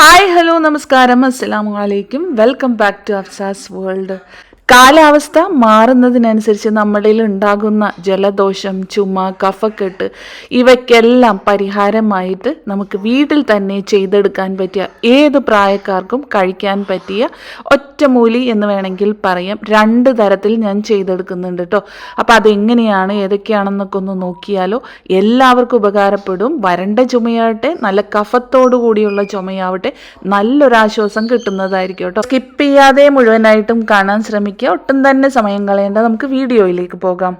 Hi hello നമസ്കാരം. അസ്സാം വലൈക്കും welcome back to Afsa's world കാലാവസ്ഥ മാറുന്നതിനനുസരിച്ച് നമ്മളിൽ ഉണ്ടാകുന്ന ജലദോഷം ചുമ കഫക്കെട്ട് ഇവയ്ക്കെല്ലാം പരിഹാരമായിട്ട് നമുക്ക് വീട്ടിൽ തന്നെ ചെയ്തെടുക്കാൻ പറ്റിയ ഏത് പ്രായക്കാർക്കും കഴിക്കാൻ പറ്റിയ ഒറ്റമൂലി എന്ന് വേണമെങ്കിൽ പറയാം. രണ്ട് തരത്തിൽ ഞാൻ ചെയ്തെടുക്കുന്നുണ്ട് കേട്ടോ അപ്പോൾ അതെങ്ങനെയാണ് ഏതൊക്കെയാണെന്നൊക്കെ ഒന്ന് നോക്കിയാലോ. എല്ലാവർക്കും ഉപകാരപ്പെടും. വരണ്ട ചുമയാവട്ടെ നല്ല കഫത്തോടു കൂടിയുള്ള ചുമയാവട്ടെ. നല്ലൊരാശ്വാസം കിട്ടുന്നതായിരിക്കും കേട്ടോ സ്കിപ്പ് ചെയ്യാതെ മുഴുവനായിട്ടും കാണാൻ ശ്രമിക്കുക. ഒട്ടും തന്നെ സമയം കളയേണ്ട. നമുക്ക് വീഡിയോയിലേക്ക് പോകാം.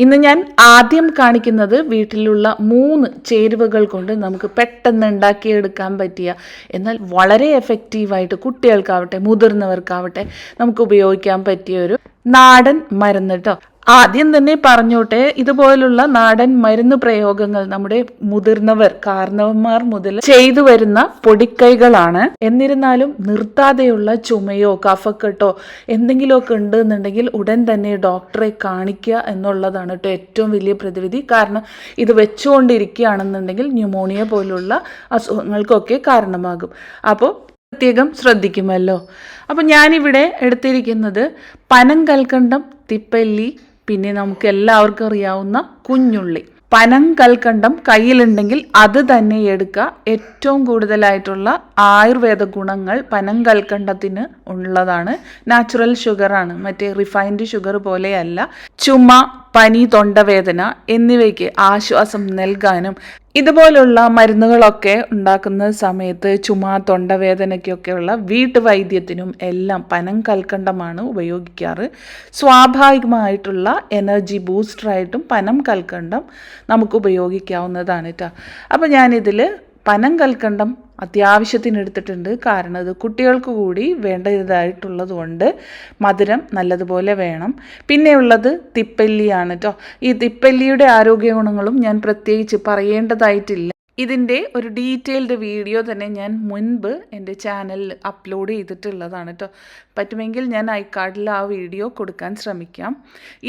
ഇന്ന് ഞാൻ ആദ്യം കാണിക്കുന്നത് വീട്ടിലുള്ള മൂന്ന് ചേരുവകൾ കൊണ്ട് നമുക്ക് പെട്ടെന്ന് ഉണ്ടാക്കിയെടുക്കാൻ പറ്റിയ എന്നാൽ വളരെ എഫക്റ്റീവായിട്ട് കുട്ടികൾക്കാവട്ടെ മുതിർന്നവർക്കാവട്ടെ നമുക്ക് ഉപയോഗിക്കാൻ പറ്റിയ ഒരു നാടൻ മരുന്ന് കേട്ടോ ആദ്യം തന്നെ പറഞ്ഞോട്ടെ ഇതുപോലുള്ള നാടൻ മരുന്ന് പ്രയോഗങ്ങൾ നമ്മുടെ മുതിർന്നവർ കാരണവന്മാർ മുതൽ ചെയ്തു വരുന്ന പൊടിക്കൈകളാണ്. എന്നിരുന്നാലും നിർത്താതെയുള്ള ചുമയോ കഫക്കെട്ടോ എന്തെങ്കിലുമൊക്കെ ഉണ്ട് എന്നുണ്ടെങ്കിൽ ഉടൻ തന്നെ ഡോക്ടറെ കാണിക്കുക എന്നുള്ളതാണ് കേട്ടോ ഏറ്റവും വലിയ പ്രതിവിധി. കാരണം ഇത് വെച്ചുകൊണ്ടിരിക്കുകയാണെന്നുണ്ടെങ്കിൽ ന്യൂമോണിയ പോലുള്ള അസുഖങ്ങൾക്കൊക്കെ കാരണമാകും. അപ്പോൾ പ്രത്യേകം ശ്രദ്ധിക്കുമല്ലോ. അപ്പോൾ ഞാനിവിടെ എടുത്തിരിക്കുന്നത് പനം കൽക്കണ്ടം തിപ്പല്ലി പിന്നെ നമുക്ക് എല്ലാവർക്കും അറിയാവുന്ന കുഞ്ഞുള്ളി. പനം കൽക്കണ്ടം കയ്യിലുണ്ടെങ്കിൽ അത് തന്നെ എടുക്കുക. ഏറ്റവും കൂടുതലായിട്ടുള്ള ആയുർവേദ ഗുണങ്ങൾ പനം കൽക്കണ്ടത്തിന് ഉള്ളതാണ്. നാച്ചുറൽ ഷുഗറാണ്. മറ്റേ റിഫൈൻഡ് ഷുഗർ പോലെയല്ല. ചുമ പനി തൊണ്ടവേദന എന്നിവയ്ക്ക് ആശ്വാസം നൽകാനും ഇതുപോലുള്ള മരുന്നുകളൊക്കെ ഉണ്ടാക്കുന്ന സമയത്ത് ചുമ തൊണ്ടവേദനയ്ക്കൊക്കെയുള്ള വീട്ടുവൈദ്യത്തിനും എല്ലാം പനം കൽക്കണ്ടമാണ് ഉപയോഗിക്കാറ്. സ്വാഭാവികമായിട്ടുള്ള എനർജി ബൂസ്റ്ററായിട്ടും പനം കൽക്കണ്ടം നമുക്ക് ഉപയോഗിക്കാവുന്നതാണ് കേട്ടോ അപ്പോൾ ഞാനിതിൽ പനം കൽക്കണ്ടം അത്യാവശ്യത്തിന് എടുത്തിട്ടുണ്ട് കാരണം ഇത് കുട്ടികൾക്ക് കൂടി വേണ്ടതായിട്ടുള്ളത് കൊണ്ട് മധുരം നല്ലതുപോലെ വേണം. പിന്നെ ഉള്ളത് തിപ്പല്ലിയാണ് കേട്ടോ ഈ തിപ്പല്ലിയുടെ ആരോഗ്യ ഗുണങ്ങളും ഞാൻ പ്രത്യേകിച്ച് പറയേണ്ടതായിട്ടില്ല. ഇതിന്റെ ഒരു ഡീറ്റെയിൽഡ് വീഡിയോ തന്നെ ഞാൻ മുൻപ് എന്റെ ചാനലിൽ അപ്ലോഡ് ചെയ്തിട്ടുള്ളതാണ് കേട്ടോ പറ്റുമെങ്കിൽ ഞാൻ ഐക്കാർഡിൽ ആ വീഡിയോ കൊടുക്കാൻ ശ്രമിക്കാം.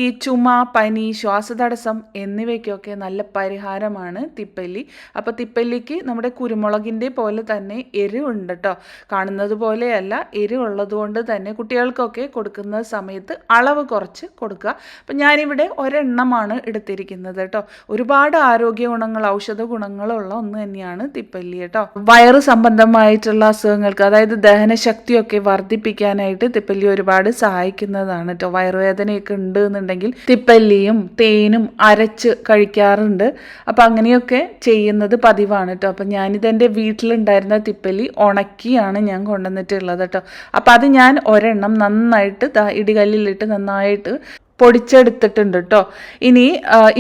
ഈ ചുമ പനി ശ്വാസതടസ്സം എന്നിവയ്ക്കൊക്കെ നല്ല പരിഹാരമാണ് തിപ്പല്ലി. അപ്പോൾ തിപ്പല്ലിക്ക് നമ്മുടെ കുരുമുളകിന്റെ പോലെ തന്നെ എരിവുണ്ട് കേട്ടോ കാണുന്നത് പോലെയല്ല എരിവുള്ളത് കൊണ്ട് തന്നെ കുട്ടികൾക്കൊക്കെ കൊടുക്കുന്ന സമയത്ത് അളവ് കുറച്ച് കൊടുക്കുക. അപ്പം ഞാനിവിടെ ഒരെണ്ണമാണ് എടുത്തിരിക്കുന്നത് കേട്ടോ ഒരുപാട് ആരോഗ്യ ഗുണങ്ങൾ ഔഷധ ഗുണങ്ങളുള്ള ഒന്ന് തന്നെയാണ് തിപ്പല്ലി കേട്ടോ. വയറ് സംബന്ധമായിട്ടുള്ള അസുഖങ്ങൾക്ക് അതായത് ദഹനശക്തിയൊക്കെ വർദ്ധിപ്പിക്കാനായിട്ട് തിപ്പല്ലി ഒരുപാട് സഹായിക്കുന്നതാണ് കേട്ടോ. വയറുവേദനയൊക്കെ ഉണ്ട് എന്നുണ്ടെങ്കിൽ തിപ്പല്ലിയും തേനും അരച്ച് കഴിക്കാറുണ്ട്. അപ്പം അങ്ങനെയൊക്കെ ചെയ്യുന്നത് പതിവാണ് കേട്ടോ. അപ്പം ഞാനിതെന്റെ വീട്ടിലുണ്ടായിരുന്ന തിപ്പല്ലി ഉണക്കിയാണ് ഞാൻ കൊണ്ടുവന്നിട്ടുള്ളത് കേട്ടോ. അപ്പം അത് ഞാൻ ഒരെണ്ണം നന്നായിട്ട് ഇടികല്ലിലിട്ട് നന്നായിട്ട് പൊടിച്ചെടുത്തിട്ടുണ്ട് കേട്ടോ ഇനി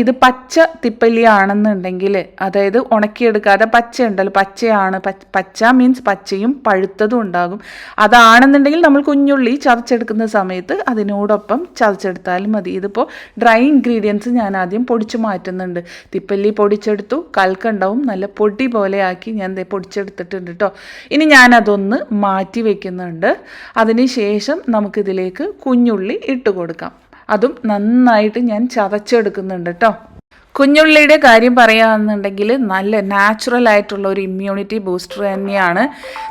ഇത് പച്ച തിപ്പല്ലി ആണെന്നുണ്ടെങ്കിൽ അതായത് ഉണക്കിയെടുക്കാതെ പച്ച ഉണ്ടല്ലോ പച്ചയാണ് പച്ച മീൻസ് പച്ചയും പഴുത്തതും ഉണ്ടാകും. അതാണെന്നുണ്ടെങ്കിൽ നമ്മൾ കുഞ്ഞുള്ളി ചതച്ചെടുക്കുന്ന സമയത്ത് അതിനോടൊപ്പം ചതച്ചെടുത്താലും മതി. ഇതിപ്പോൾ ഡ്രൈ ഇൻഗ്രീഡിയൻസ് ഞാൻ ആദ്യം പൊടിച്ചു മാറ്റുന്നുണ്ട്. തിപ്പല്ലി പൊടിച്ചെടുത്തു കൽക്കണ്ടവും നല്ല പൊടി പോലെ ആക്കി ഞാൻ പൊടിച്ചെടുത്തിട്ടുണ്ട് കേട്ടോ ഇനി ഞാനതൊന്ന് മാറ്റി വയ്ക്കുന്നുണ്ട് അതിന് ശേഷം നമുക്കിതിലേക്ക് കുഞ്ഞുള്ളി ഇട്ട് കൊടുക്കാം. അതും നന്നായിട്ട് ഞാൻ ചതച്ചെടുക്കുന്നുണ്ട് കേട്ടോ കുഞ്ഞുള്ളിയുടെ കാര്യം പറയുകയാണെന്നുണ്ടെങ്കിൽ നല്ല നാച്ചുറൽ ആയിട്ടുള്ള ഒരു ഇമ്മ്യൂണിറ്റി ബൂസ്റ്റർ തന്നെയാണ്.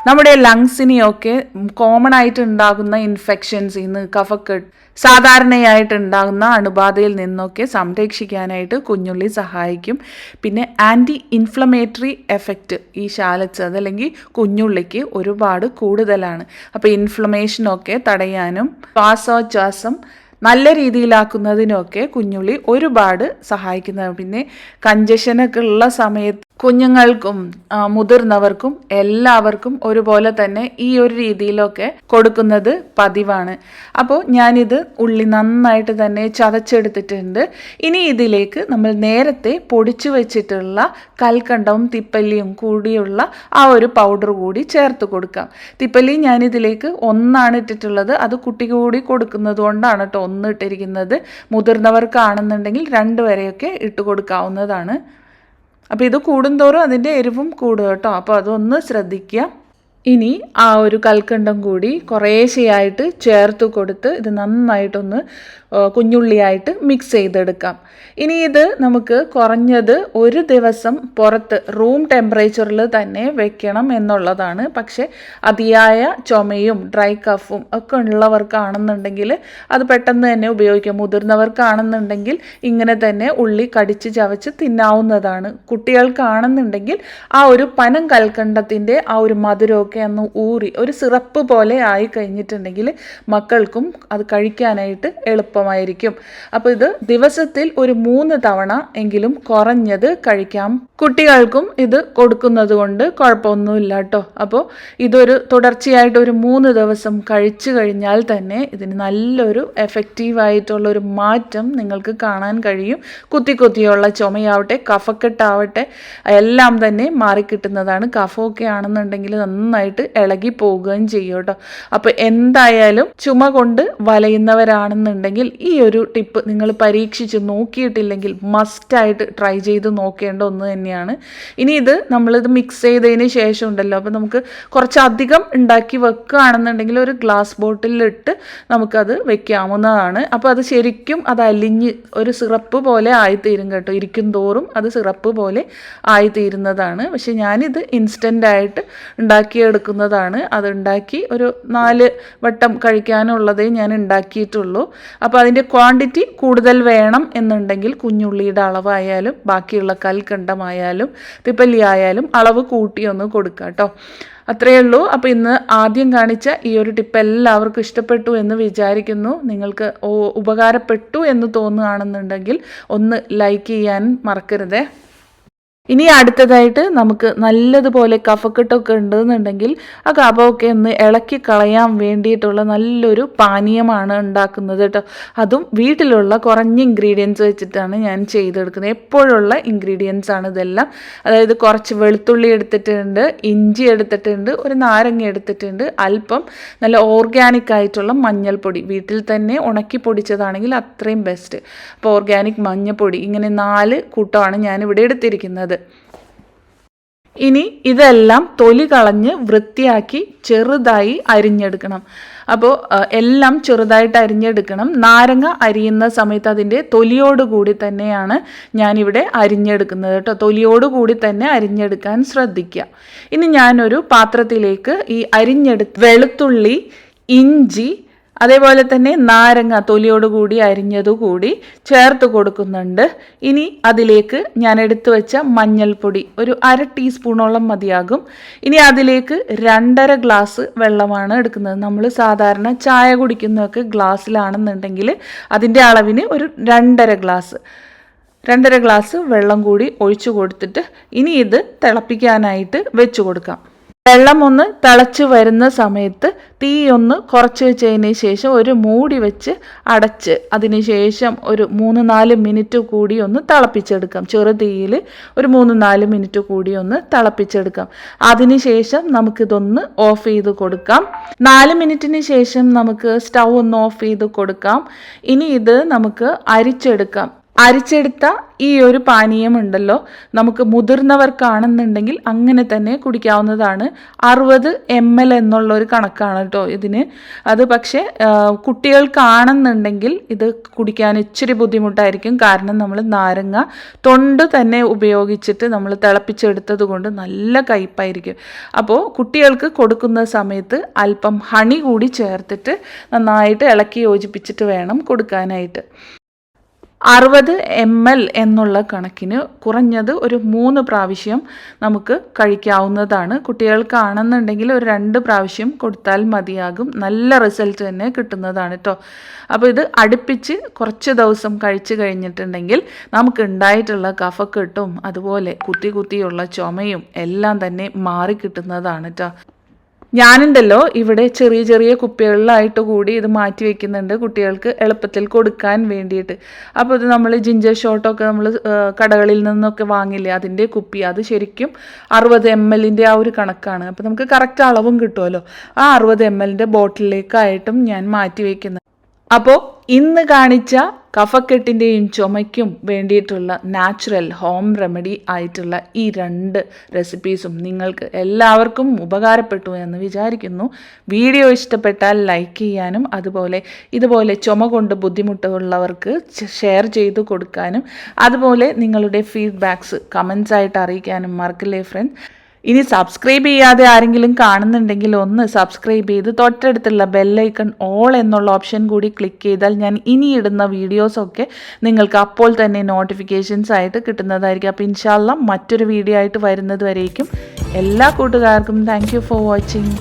നമ്മുടെ ലങ്സിനെയൊക്കെ കോമൺ ആയിട്ട് ഉണ്ടാകുന്ന ഇൻഫെക്ഷൻസ് നിന്ന് കഫക്കെട്ട് സാധാരണയായിട്ട് ഉണ്ടാകുന്ന അണുബാധയിൽ നിന്നൊക്കെ സംരക്ഷിക്കാനായിട്ട് കുഞ്ഞുള്ളി സഹായിക്കും. പിന്നെ ആന്റി ഇൻഫ്ലമേറ്ററി എഫക്റ്റ് ഈ ശാലച്ച് അതല്ലെങ്കിൽ കുഞ്ഞുള്ളിക്ക് ഒരുപാട് കൂടുതലാണ്. അപ്പോൾ ഇൻഫ്ലമേഷനൊക്കെ തടയാനും ശ്വാസോച്ഛ്വാസം നല്ല രീതിയിലാക്കുന്നതിനൊക്കെ കുഞ്ഞുള്ളി ഒരുപാട് സഹായിക്കുന്നതാണ്. പിന്നെ കഞ്ചഷനൊക്കെ ഉള്ള സമയത്ത് കുഞ്ഞുങ്ങൾക്കും മുതിർന്നവർക്കും എല്ലാവർക്കും ഒരുപോലെ തന്നെ ഈ ഒരു രീതിയിലൊക്കെ കൊടുക്കുന്നത് പതിവാണ്. അപ്പോൾ ഞാനിത് ഉള്ളി നന്നായിട്ട് തന്നെ ചതച്ചെടുത്തിട്ടുണ്ട്. ഇനി ഇതിലേക്ക് നമ്മൾ നേരത്തെ പൊടിച്ചു വെച്ചിട്ടുള്ള കൽക്കണ്ടവും തിപ്പല്ലിയും കൂടിയുള്ള ആ ഒരു പൗഡർ കൂടി ചേർത്ത് കൊടുക്കാം. തിപ്പല്ലി ഞാനിതിലേക്ക് ഒന്നാണ് ഇട്ടിട്ടുള്ളത്. അത് കുട്ടി കൂടി കൊടുക്കുന്നത് കൊണ്ടാണ് കേട്ടോ ഒന്ന് ഇട്ടിരിക്കുന്നത്. മുതിർന്നവർക്കാണെന്നുണ്ടെങ്കിൽ രണ്ട് വരെയൊക്കെ ഇട്ട് കൊടുക്കാവുന്നതാണ്. അപ്പോൾ ഇത് കൂടുന്തോറും അതിന്റെ എരിവും കൂടും കേട്ടോ. അപ്പോൾ അതൊന്ന് ശ്രദ്ധിക്കുക. ഇനി ആ ഒരു കൽക്കണ്ടം കൂടി കുറേശ്ശെയായിട്ട് ചേർത്ത് കൊടുത്ത് ഇത് നന്നായിട്ടൊന്ന് കുഞ്ഞുള്ളിയായിട്ട് മിക്സ് ചെയ്തെടുക്കാം. ഇനി ഇത് നമുക്ക് കുറഞ്ഞത് ഒരു ദിവസം പുറത്ത് റൂം ടെമ്പറേച്ചറിൽ തന്നെ വെക്കണം എന്നുള്ളതാണ്. പക്ഷേ അതിയായ ചുമയും ഡ്രൈ കഫും ഒക്കെ ഉള്ളവർക്കാണെന്നുണ്ടെങ്കിൽ അത് പെട്ടെന്ന് തന്നെ ഉപയോഗിക്കാം. മുതിർന്നവർക്കാണെന്നുണ്ടെങ്കിൽ ഇങ്ങനെ തന്നെ ഉള്ളി കടിച്ച് ചവച്ച് തിന്നാവുന്നതാണ്. കുട്ടികൾക്കാണെന്നുണ്ടെങ്കിൽ ആ ഒരു പനം കൽക്കണ്ടത്തിന്റെ ആ ഒരു മധുരമൊക്കെ ഒന്ന് ഊറി ഒരു സിറപ്പ് പോലെ ആയി കഴിഞ്ഞിട്ടുണ്ടെങ്കിൽ മക്കൾക്കും അത് കഴിക്കാനായിട്ട് എളുപ്പമായിരിക്കും. അപ്പോൾ ഇത് ദിവസത്തിൽ ഒരു മൂന്ന് തവണ എങ്കിലും കുറഞ്ഞത് കഴിക്കാം. കുട്ടികൾക്കും ഇത് കൊടുക്കുന്നത് കൊണ്ട് കുഴപ്പമൊന്നുമില്ല കേട്ടോ. അപ്പോൾ ഇതൊരു തുടർച്ചയായിട്ട് ഒരു മൂന്ന് ദിവസം കഴിച്ചു കഴിഞ്ഞാൽ തന്നെ ഇതിന് നല്ലൊരു എഫക്റ്റീവായിട്ടുള്ള ഒരു മാറ്റം നിങ്ങൾക്ക് കാണാൻ കഴിയും. കുത്തി കുത്തിയുള്ള ചുമയാവട്ടെ കഫക്കെട്ടാവട്ടെ എല്ലാം തന്നെ മാറിക്കിട്ടുന്നതാണ്. കഫമൊക്കെ ആണെന്നുണ്ടെങ്കിൽ നന്നായിട്ട് ഇളകി പോവുകയും ചെയ്യും കേട്ടോ. അപ്പോൾ എന്തായാലും ചുമ കൊണ്ട് വലയുന്നവരാണെന്നുണ്ടെങ്കിൽ ഈ ഒരു ടിപ്പ് നിങ്ങൾ പരീക്ഷിച്ച് നോക്കിയിട്ടില്ലെങ്കിൽ മസ്റ്റായിട്ട് ട്രൈ ചെയ്ത് നോക്കേണ്ട ഒന്ന് തന്നെയാണ്. ഇനി ഇത് നമ്മളിത് മിക്സ് ചെയ്തതിന് ശേഷം ഉണ്ടല്ലോ. അപ്പോൾ നമുക്ക് കുറച്ചധികം ഉണ്ടാക്കി വെക്കുകയാണെന്നുണ്ടെങ്കിൽ ഒരു ഗ്ലാസ് ബോട്ടിലിട്ട് നമുക്കത് വെക്കാവുന്നതാണ്. അപ്പോൾ അത് ശരിക്കും അത് അലിഞ്ഞ് ഒരു സിറപ്പ് പോലെ ആയിത്തീരും കേട്ടോ. ഇരിക്കും തോറും അത് സിറപ്പ് പോലെ ആയിത്തീരുന്നതാണ്. പക്ഷെ ഞാനിത് ഇൻസ്റ്റന്റ് ആയിട്ട് ഉണ്ടാക്കിയെടുക്കുന്നതാണ് അതുണ്ടാക്കി ഒരു നാല് വട്ടം കഴിക്കാനുള്ളതേ ഞാൻ ഉണ്ടാക്കിയിട്ടുള്ളൂ. അപ്പോൾ അതിന്റെ ക്വാണ്ടിറ്റി കൂടുതൽ വേണം എന്നുണ്ടെങ്കിൽ കുഞ്ഞുള്ളിയുടെ അളവായാലും ബാക്കിയുള്ള കൽക്കണ്ടമായാലും തിപ്പല്ലി ആയാലും അളവ് കൂട്ടിയൊന്ന് കൊടുക്കുക കേട്ടോ. അത്രയേ ഉള്ളൂ. അപ്പോൾ ഇന്ന് ആദ്യം കാണിച്ച ഈ ഒരു ടിപ്പ് എല്ലാവർക്കും ഇഷ്ടപ്പെട്ടു എന്ന് വിചാരിക്കുന്നു. നിങ്ങൾക്ക് ഉപകാരപ്പെട്ടു എന്ന് തോന്നുകയാണെന്നുണ്ടെങ്കിൽ ഒന്ന് ലൈക്ക് ചെയ്യാൻ മറക്കരുതേ. ഇനി അടുത്തതായിട്ട് നമുക്ക് നല്ലതുപോലെ കഫക്കെട്ടൊക്കെ ഉണ്ടെന്നുണ്ടെങ്കിൽ ആ കഫമൊക്കെ ഒന്ന് ഇളക്കി കളയാൻ വേണ്ടിയിട്ടുള്ള നല്ലൊരു പാനീയമാണ് ഉണ്ടാക്കുന്നത് കേട്ടോ. അതും വീട്ടിലുള്ള കുറഞ്ഞ ഇൻഗ്രീഡിയൻസ് വെച്ചിട്ടാണ് ഞാൻ ചെയ്തെടുക്കുന്നത്. എപ്പോഴുള്ള ഇൻഗ്രീഡിയൻസ് ആണ് ഇതെല്ലാം. അതായത് കുറച്ച് വെളുത്തുള്ളി എടുത്തിട്ടുണ്ട് ഇഞ്ചി എടുത്തിട്ടുണ്ട് ഒരു നാരങ്ങ എടുത്തിട്ടുണ്ട് അല്പം നല്ല ഓർഗാനിക് ആയിട്ടുള്ള മഞ്ഞൾപ്പൊടി. വീട്ടിൽ തന്നെ ഉണക്കി പൊടിച്ചതാണെങ്കിൽ അത്രയും ബെസ്റ്റ് അപ്പോൾ ഓർഗാനിക് മഞ്ഞൾപ്പൊടി ഇങ്ങനെ നാല് കൂട്ടമാണ് ഞാനിവിടെ എടുത്തിരിക്കുന്നത്. ഇനി ഇതെല്ലാം തൊലി കളഞ്ഞ് വൃത്തിയാക്കി ചെറുതായി അരിഞ്ഞെടുക്കണം. അപ്പോൾ എല്ലാം ചെറുതായിട്ട് അരിഞ്ഞെടുക്കണം. നാരങ്ങ അരിയുന്ന സമയത്ത് അതിന്റെ കൂടി തന്നെയാണ് ഞാനിവിടെ അരിഞ്ഞെടുക്കുന്നത് കേട്ടോ. കൂടി തന്നെ അരിഞ്ഞെടുക്കാൻ ശ്രദ്ധിക്കുക. ഇനി ഞാനൊരു പാത്രത്തിലേക്ക് ഈ അരിഞ്ഞെടു വെളുത്തുള്ളി ഇഞ്ചി അതേപോലെ തന്നെ നാരങ്ങ തൊലിയോടുകൂടി അരിഞ്ഞതുകൂടി ചേർത്ത് കൊടുക്കുന്നുണ്ട്. ഇനി അതിലേക്ക് ഞാൻ എടുത്തു വെച്ച മഞ്ഞൾപ്പൊടി ഒരു അര ടീസ്പൂണോളം മതിയാകും. ഇനി അതിലേക്ക് രണ്ടര ഗ്ലാസ് വെള്ളമാണ് എടുക്കുന്നത്. നമ്മൾ സാധാരണ ചായ കുടിക്കുന്നതൊക്കെ ഗ്ലാസ്സിലാണെന്നുണ്ടെങ്കിൽ അതിന്റെ അളവിന് ഒരു രണ്ടര ഗ്ലാസ് രണ്ടര ഗ്ലാസ് വെള്ളം കൂടി ഒഴിച്ചു കൊടുത്തിട്ട് ഇനി ഇത് തിളപ്പിക്കാനായിട്ട് വെച്ചു കൊടുക്കാം. വെള്ളം ഒന്ന് തിളച്ച് വരുന്ന സമയത്ത് തീ ഒന്ന് കുറച്ച് വെച്ചതിന് ശേഷം ഒരു മൂടി വെച്ച് അടച്ച് അതിന് ശേഷം ഒരു മൂന്ന് നാല് മിനിറ്റ് കൂടി ഒന്ന് തിളപ്പിച്ചെടുക്കാം. ചെറു തീയിൽ ഒരു മൂന്ന് നാല് മിനിറ്റ് കൂടി ഒന്ന് തിളപ്പിച്ചെടുക്കാം. അതിന് ശേഷം നമുക്കിതൊന്ന് ഓഫ് ചെയ്ത് കൊടുക്കാം. നാല് മിനിറ്റിന് ശേഷം നമുക്ക് സ്റ്റൗ ഒന്ന് ഓഫ് ചെയ്ത് കൊടുക്കാം. ഇനി ഇത് നമുക്ക് അരിച്ചെടുക്കാം. അരിച്ചെടുത്ത ഈ ഒരു പാനീയം ഉണ്ടല്ലോ നമുക്ക് മുതിർന്നവർക്കാണെന്നുണ്ടെങ്കിൽ അങ്ങനെ തന്നെ കുടിക്കാവുന്നതാണ്. അറുപത് എം എൽ എന്നുള്ള ഒരു കണക്കാണ് കേട്ടോ ഇതിന്. അത് പക്ഷേ കുട്ടികൾക്കാണെന്നുണ്ടെങ്കിൽ ഇത് കുടിക്കാൻ ഇച്ചിരി ബുദ്ധിമുട്ടായിരിക്കും. കാരണം നമ്മൾ നാരങ്ങ തൊണ്ട് തന്നെ ഉപയോഗിച്ചിട്ട് നമ്മൾ തിളപ്പിച്ചെടുത്തത് കൊണ്ട് നല്ല കയ്പായിരിക്കും. അപ്പോൾ കുട്ടികൾക്ക് കൊടുക്കുന്ന സമയത്ത് അല്പം ഹണി കൂടി ചേർത്തിട്ട് നന്നായിട്ട് ഇളക്കി യോജിപ്പിച്ചിട്ട് വേണം കൊടുക്കാനായിട്ട്. അറുപത് എം എൽ എന്നുള്ള കണക്കിന് കുറഞ്ഞത് ഒരു മൂന്ന് പ്രാവശ്യം നമുക്ക് കഴിക്കാവുന്നതാണ്. കുട്ടികൾക്കാണെന്നുണ്ടെങ്കിൽ ഒരു രണ്ട് പ്രാവശ്യം കൊടുത്താൽ മതിയാകും. നല്ല റിസൾട്ട് തന്നെ കിട്ടുന്നതാണ് കേട്ടോ അപ്പോൾ ഇത് അടുപ്പിച്ച് കുറച്ച് ദിവസം കഴിച്ചു കഴിഞ്ഞിട്ടുണ്ടെങ്കിൽ നമുക്ക് ഉണ്ടായിട്ടുള്ള കഫക്കെട്ടും അതുപോലെ കുത്തി കുത്തിയുള്ള ചുമയും എല്ലാം തന്നെ മാറിക്കിട്ടുന്നതാണ് കേട്ടോ ഞാനുണ്ടല്ലോ ഇവിടെ ചെറിയ ചെറിയ കുപ്പികളിലായിട്ട് കൂടി ഇത് മാറ്റി വെക്കുന്നുണ്ട് കുട്ടികൾക്ക് എളുപ്പത്തിൽ കൊടുക്കാൻ വേണ്ടിയിട്ട്. അപ്പോൾ ഇത് നമ്മൾ ജിഞ്ചർ ഷോട്ടൊക്കെ നമ്മൾ കടകളിൽ നിന്നൊക്കെ വാങ്ങില്ലേ? അതിന്റെ കുപ്പി. അത് ശരിക്കും അറുപത് എം എല്ലിന്റെ ആ ഒരു കണക്കാണ്. അപ്പോൾ നമുക്ക് കറക്റ്റ് അളവും കിട്ടുമല്ലോ ആ അറുപത് എം എല്ലിന്റെ ബോട്ടിലേക്കായിട്ടും ഞാൻ മാറ്റി വയ്ക്കുന്നത് അപ്പോൾ ഇന്ന് കാണിച്ച കഫക്കെട്ടിന്റെയും ചുമയ്ക്കും വേണ്ടിയിട്ടുള്ള നാച്ചുറൽ ഹോം റെമഡി ആയിട്ടുള്ള ഈ രണ്ട് റെസിപ്പീസും നിങ്ങൾക്ക് എല്ലാവർക്കും ഉപകാരപ്പെട്ടു എന്ന് വിചാരിക്കുന്നു. വീഡിയോ ഇഷ്ടപ്പെട്ടാൽ ലൈക്ക് ചെയ്യാനും അതുപോലെ ഇതുപോലെ ചുമ കൊണ്ട് ബുദ്ധിമുട്ടുള്ളവർക്ക് ഷെയർ ചെയ്ത് കൊടുക്കാനും അതുപോലെ നിങ്ങളുടെ ഫീഡ്ബാക്സ് കമൻസ് ആയിട്ട് അറിയിക്കാനും മറക്കില്ലേ ഫ്രണ്ട് ഇനി സബ്സ്ക്രൈബ് ചെയ്യാതെ ആരെങ്കിലും കാണുന്നുണ്ടെങ്കിൽ ഒന്ന് സബ്സ്ക്രൈബ് ചെയ്ത് തൊട്ടടുത്തുള്ള ബെല്ലൈക്കൺ ഓൾ എന്നുള്ള ഓപ്ഷൻ കൂടി ക്ലിക്ക് ചെയ്താൽ ഞാൻ ഇനി ഇടുന്ന വീഡിയോസൊക്കെ നിങ്ങൾക്ക് അപ്പോൾ തന്നെ നോട്ടിഫിക്കേഷൻസ് ആയിട്ട് കിട്ടുന്നതായിരിക്കും. അപ്പോൾ ഇൻഷാല്ല മറ്റൊരു വീഡിയോ ആയിട്ട് വരുന്നത് വരേക്കും. എല്ലാ കൂട്ടുകാർക്കും താങ്ക് ഫോർ വാച്ചിങ്